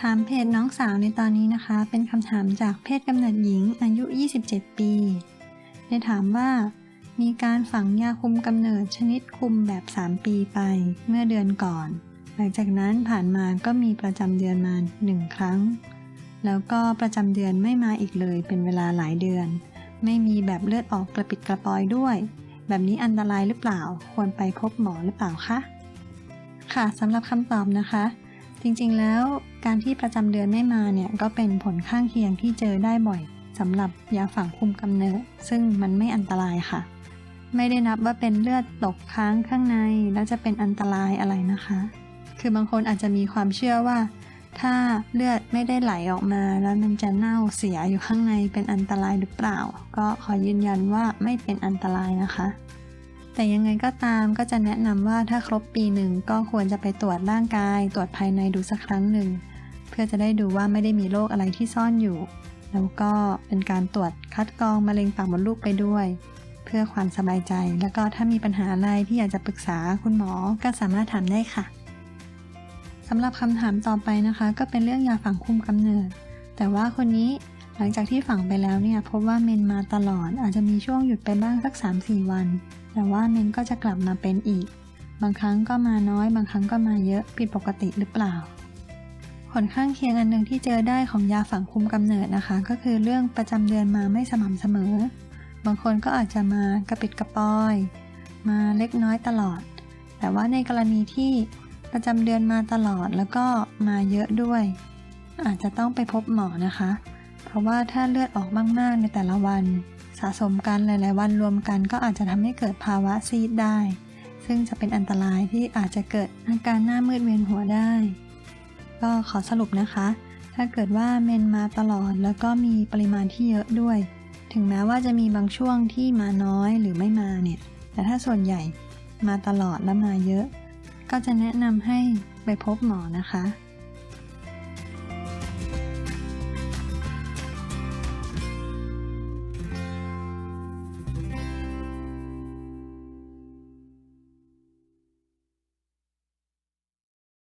ถามเพจน้องสาวในตอนนี้นะคะ เป็นคำถามจากเพศกำเนิดหญิงอายุ 27 ปี ได้ถามว่า มีการฝังยาคุมกำเนิดชนิดคุมแบบ 3 ปีไปเมื่อเดือนก่อน หลังจากนั้นผ่านมาก็มีประจำเดือนมาหนึ่งครั้ง แล้วก็ประจำเดือนไม่มาอีกเลยเป็นเวลาหลายเดือน ไม่มีแบบเลือดออกกระปิดกระปอยด้วย แบบนี้อันตรายหรือเปล่า ควรไปพบหมอหรือเปล่าคะ ค่ะสำหรับคำตอบนะคะ จริงๆ แล้วการที่ประจำเดือนไม่มาเนี่ยก็เป็นผลข้างเคียงที่เจอได้บ่อยสำหรับยาฝังคุมกำเนิด ซึ่งมันไม่อันตรายค่ะ ไม่ได้นับว่าเป็นเลือดตกค้างข้างใน แล้วจะเป็นอันตรายอะไรนะคะ คือบางคนอาจจะมีความเชื่อว่า ถ้าเลือดไม่ได้ไหลออกมา แล้วมันจะเน่าเสียอยู่ข้างในเป็นอันตรายหรือเปล่า ก็ขอยืนยันว่าไม่เป็นอันตรายนะคะ แต่ยังไงก็ตามก็จะแนะนำว่าถ้าครบปีหนึ่งก็ควรจะไปตรวจร่างกาย ตรวจภายในดูสักครั้งหนึ่ง เพื่อจะได้ดูว่าไม่ได้มีโรคอะไรที่ซ่อนอยู่ แล้วก็เป็นการตรวจคัดกรองมะเร็งปากมดลูกไปด้วย เพื่อความสบายใจ แล้วก็ถ้ามีปัญหาอะไรที่อยากจะปรึกษาคุณหมอก็สามารถถามได้ค่ะสำหรับคำถามต่อไปนะคะ ก็เป็นเรื่องยาฝังคุมกำเนิด แต่ว่าคนนี้หลังจากที่ฝังไปแล้วเนี่ยพบว่าเมนมาตลอดอาจจะมีช่วงหยุดไปบ้างสัก 3-4 วัน แต่ว่าเมนก็จะกลับมาเป็นอีก บางครั้งก็มาน้อย บางครั้งก็มาเยอะผิดปกติหรือเปล่า ผลข้างเคียงอันหนึ่งที่เจอได้ของยาฝังคุมกำเนิดนะคะ ก็คือเรื่องประจำเดือนมาไม่สม่ำเสมอ บางคนก็อาจจะมากระปิดกระปอย มาเล็กน้อยตลอด แต่ว่าในกรณีที่ประจำเดือนมาตลอดแล้วก็มาเยอะด้วย อาจจะต้องไปพบหมอนะคะ เพราะว่าถ้าเลือดออกมาก ๆ ในแต่ละวัน สะสมกันหลาย ๆ วันรวมกันก็อาจจะทำให้เกิดภาวะซีดได้ ซึ่งจะเป็นอันตรายที่อาจจะเกิดอาการหน้ามืดเวียนหัวได้ ก็ขอสรุปนะคะ ถ้าเกิดว่าเมนมาตลอดแล้วก็มีปริมาณที่เยอะด้วย ถึงแม้ว่าจะมีบางช่วงที่มาน้อยหรือไม่มาเนี่ย แต่ถ้าส่วนใหญ่มาตลอดและมาเยอะ ก็จะแนะนำให้ไปพบหมอนะคะ